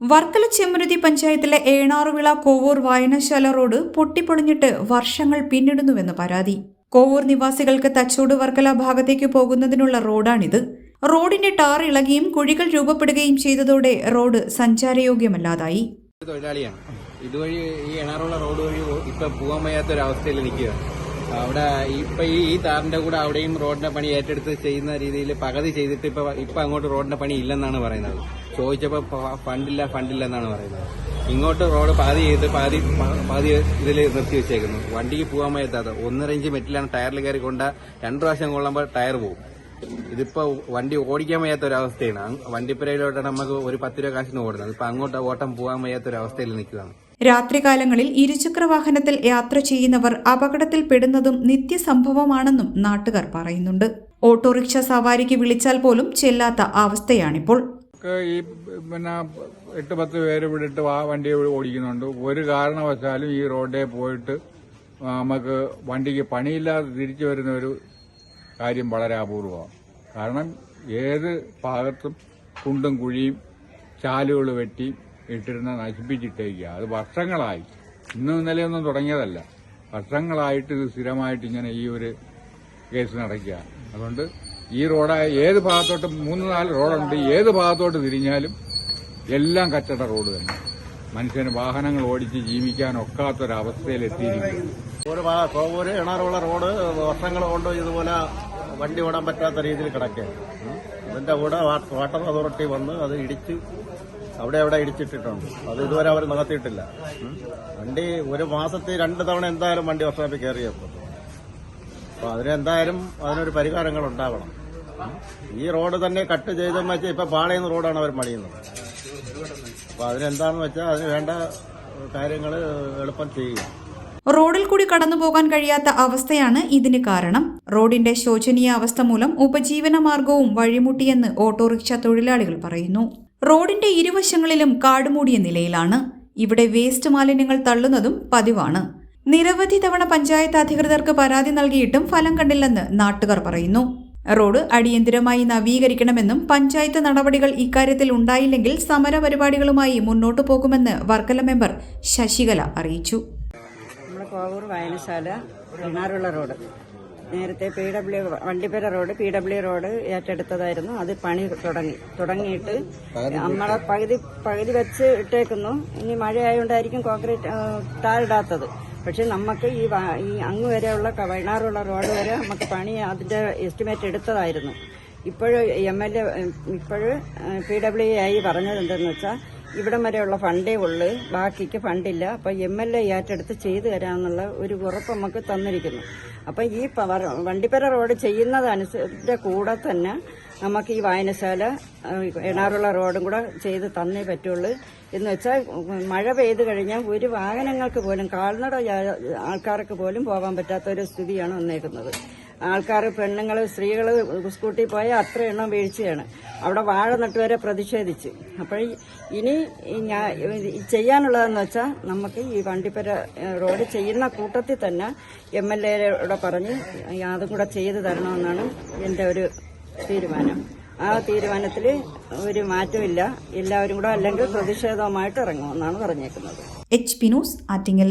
വർക്കല ചെമ്മരുതി പഞ്ചായത്തിലെ ഏണാറുവിള കോവൂർ വായനശാല റോഡ് പൊട്ടിപ്പൊളിഞ്ഞിട്ട് വർഷങ്ങൾ പിന്നിടുന്നുവെന്ന് പരാതി. കോവൂർ നിവാസികൾക്ക് തച്ചോട് വർക്കല ഭാഗത്തേക്ക് പോകുന്നതിനുള്ള റോഡാണിത്. റോഡിന്റെ ടാർ ഇളകിയും കുഴികൾ രൂപപ്പെടുകയും ചെയ്തതോടെ റോഡ് സഞ്ചാരയോഗ്യമല്ലാതായി. തൊഴിലാളിയാണ്. ഇതുവഴി ഈ എണാറുള്ള റോഡ് വഴി ഇപ്പൊ പോകാൻ വയ്യാത്ത ഒരു അവസ്ഥയിൽ നിൽക്കുക. അവിടെ ഇപ്പൊ ഈ താറിന്റെ കൂടെ അവിടെയും റോഡിന്റെ പണി ഏറ്റെടുത്ത് ചെയ്യുന്ന രീതിയിൽ പകുതി ചെയ്തിട്ട് ഇപ്പൊ ഇപ്പൊ അങ്ങോട്ട് റോഡിന്റെ പണി ഇല്ലെന്നാണ് പറയുന്നത്. ചോദിച്ചപ്പോ ഫ- ഫണ്ടില്ല ഫണ്ടില്ല എന്നാണ് പറയുന്നത്. ഇങ്ങോട്ട് റോഡ് പാതി ചെയ്ത് പാതി പാതി ഇതിൽ നിർത്തി വെച്ചേക്കുന്നു. വണ്ടിക്ക് പോകാൻ പറ്റാത്ത ഒന്നര ഇഞ്ച് മെറ്റിലാണ് ടയറിൽ കയറി കൊണ്ട രണ്ടു പ്രാവശ്യം കൊള്ളുമ്പോൾ ടയർ പോകും ഇതിപ്പോ വണ്ടി ഓടിക്കാൻ വയ്യാത്ത ഒരു അവസ്ഥയാണ് വണ്ടിപ്പുരയിലോട്ട് നമുക്ക് ഒരു പത്ത് രൂപ കാശിന് ഓടുന്നത്. ഇപ്പൊ അങ്ങോട്ട് ഓട്ടം പോകാൻ വയ്യാത്ത ഒരു അവസ്ഥയിൽ നിൽക്കുകയാണ്. രാത്രികാലങ്ങളിൽ ഇരുചക്ര വാഹനത്തിൽ യാത്ര ചെയ്യുന്നവർ അപകടത്തിൽ അപകടത്തിൽപ്പെടുന്നതും നിത്യസംഭവമാണെന്നും നാട്ടുകാർ പറയുന്നുണ്ട്. ഓട്ടോറിക്ഷ സവാരിക്ക് വിളിച്ചാൽ പോലും ചെല്ലാത്ത അവസ്ഥയാണിപ്പോൾ. ഒക്കെ ഈ പിന്നെ എട്ട് പത്ത് പേര് വിട്ടിട്ട് വാ വണ്ടി ഓടിക്കുന്നുണ്ട്. ഒരു കാരണവശാലും ഈ റോഡേ പോയിട്ട് നമുക്ക് വണ്ടിക്ക് പണിയില്ലാതെ തിരിച്ചു വരുന്ന ഒരു കാര്യം വളരെ അപൂർവമാണ്. കാരണം ഏത് ഭാഗത്തും കുണ്ടും കുഴിയും ചാലുകൾ വെട്ടി ഇട്ടിരുന്ന നശിപ്പിച്ചിട്ടേക്കുക അത് വർഷങ്ങളായി. ഇന്നും ഇന്നലെയൊന്നും തുടങ്ങിയതല്ല. വർഷങ്ങളായിട്ട് ഇത് സ്ഥിരമായിട്ട് ഇങ്ങനെ ഈ ഒരു കേസ് നടക്കുക. അതുകൊണ്ട് ഈ റോഡ് ഏത് ഭാഗത്തോട്ട് മൂന്ന് നാല് റോഡുണ്ട് ഏത് ഭാഗത്തോട്ട് തിരിഞ്ഞാലും എല്ലാം കച്ചട റോഡ് തന്നെ. മനുഷ്യന് വാഹനങ്ങൾ ഓടിച്ച് ജീവിക്കാൻ ഒക്കാത്തൊരവസ്ഥയിലെത്തിയിരിക്കുന്നു ഒരു കോവൂര് എണാറുള്ള റോഡ് വർഷങ്ങൾ കൊണ്ട് ഇതുപോലെ വണ്ടി ഓടാൻ പറ്റാത്ത രീതിയിൽ കിടക്കുകയാണ്. ഇതിന്റെ കൂടെ വാട്ടർ അതോറിറ്റി വന്ന് അത് ഇടിച്ച് അവിടെ അവിടെ ഇടിച്ചിട്ടിട്ടുണ്ട്. അത് ഇതുവരെ അവർ നടത്തിയിട്ടില്ല വണ്ടി ഒരു മാസത്തിൽ രണ്ട് തവണ എന്തായാലും വണ്ടി വർഷാപ്പിൽ കയറിയപ്പോൾ അപ്പൊ അതിനെന്തായാലും അതിനൊരു പരിഹാരങ്ങൾ ഉണ്ടാവണം ഈ റോഡ് തന്നെ കട്ട് ചെയ്തെന്ന് വെച്ചാൽ ഇപ്പൊ പാളയുന്ന റോഡാണ് അവർ പണിയുന്നത്. അപ്പൊ അതിനെന്താണെന്ന് വെച്ചാൽ അതിന് വേണ്ട കാര്യങ്ങൾ എളുപ്പം ചെയ്യുക. റോഡിൽ കൂടി കടന്നു പോകാൻ കഴിയാത്ത അവസ്ഥയാണ് ഇതിന് കാരണം. റോഡിന്റെ ശോചനീയ അവസ്ഥ മൂലം ഉപജീവന മാർഗവും വഴിമുട്ടിയെന്ന് ഓട്ടോറിക്ഷ തൊഴിലാളികൾ പറയുന്നു. റോഡിന്റെ ഇരുവശങ്ങളിലും കാടുമൂടിയ നിലയിലാണ്. ഇവിടെ വേസ്റ്റ് മാലിന്യങ്ങൾ തള്ളുന്നതും പതിവാണ്. നിരവധി തവണ പഞ്ചായത്ത് അധികൃതർക്ക് പരാതി നൽകിയിട്ടും ഫലം കണ്ടില്ലെന്ന് നാട്ടുകാർ പറയുന്നു. റോഡ് അടിയന്തിരമായി നവീകരിക്കണമെന്നും പഞ്ചായത്ത് നടപടികൾ ഇക്കാര്യത്തിൽ ഉണ്ടായില്ലെങ്കിൽ സമരപരിപാടികളുമായി മുന്നോട്ടു പോകുമെന്ന് വർക്കല മെമ്പർ ശശികല അറിയിച്ചു. കോവൂർ വായനശാല റോഡ്. നേരത്തെ P W Vandippera road P W road ഏറ്റെടുത്തതായിരുന്നു. അത് പണി തുടങ്ങി തുടങ്ങിയിട്ട് നമ്മളെ പകുതി പകുതി വെച്ച് ഇട്ടേക്കുന്നു. ഇനി മഴയായതുകൊണ്ടായിരിക്കും കോൺക്രീറ്റ് താഴിടാത്തത് പക്ഷെ നമുക്ക് ഈ ഈ അങ്ങ് വരെയുള്ള വയനാറുള്ള റോഡ് വരെ നമുക്ക് പണി അതിന്റെ എസ്റ്റിമേറ്റ് എടുത്തതായിരുന്നു. ഇപ്പോഴും എം എൽ എ ഇപ്പോഴും പി ഡബ്ല്യു ആയി പറഞ്ഞത് എന്തെന്ന് വെച്ചാൽ ഇവിടം വരെയുള്ള ഫണ്ടേ ഉള്ളൂ. ബാക്കിക്ക് ഫണ്ടില്ല. അപ്പൊ എം എൽ എ ഏറ്റെടുത്ത് ചെയ്തു തരാമെന്നുള്ള ഒരു ഉറപ്പ് നമുക്ക് തന്നിരിക്കുന്നു. അപ്പൊ ഈ വണ്ടിപ്പര റോഡ് ചെയ്യുന്നതനുസരിച്ച് കൂടെ തന്നെ നമുക്ക് ഈ വായനശാല എണാറുള്ള റോഡും കൂടെ ചെയ്ത് തന്നേ പറ്റുള്ളൂ. എന്ന് വെച്ചാൽ മഴ പെയ്ത് കഴിഞ്ഞാൽ ഒരു വാഹനങ്ങൾക്ക് പോലും കാൽനട ആൾക്കാർക്ക് പോലും പോകാൻ പറ്റാത്ത ഒരു സ്ഥിതിയാണ് വന്നേക്കുന്നത്. ആൾക്കാർ പെണ്ണുങ്ങൾ സ്ത്രീകൾ സ്കൂട്ടി പോയാൽ അത്ര എണ്ണം വീഴ്ചയാണ്. അവിടെ വാഴ നട്ടുവരെ പ്രതിഷേധിച്ച്. അപ്പോൾ ഇനി ഞാൻ ചെയ്യാനുള്ളതെന്ന് വെച്ചാൽ നമുക്ക് ഈ വണ്ടിപ്പര റോഡ് ചെയ്യുന്ന കൂട്ടത്തിൽ തന്നെ എം എൽ എയുടെ പറഞ്ഞ് അതും കൂടെ ചെയ്തു തരണമെന്നാണ് എന്റെ ഒരു തീരുമാനം. ആ തീരുമാനത്തിൽ ഒരു മാറ്റമില്ല. എല്ലാവരും കൂടെ അല്ലെങ്കിൽ പ്രതിഷേധവുമായിട്ട് ഇറങ്ങുമെന്നാണ് പറഞ്ഞേക്കുന്നത്. H P news Attingal.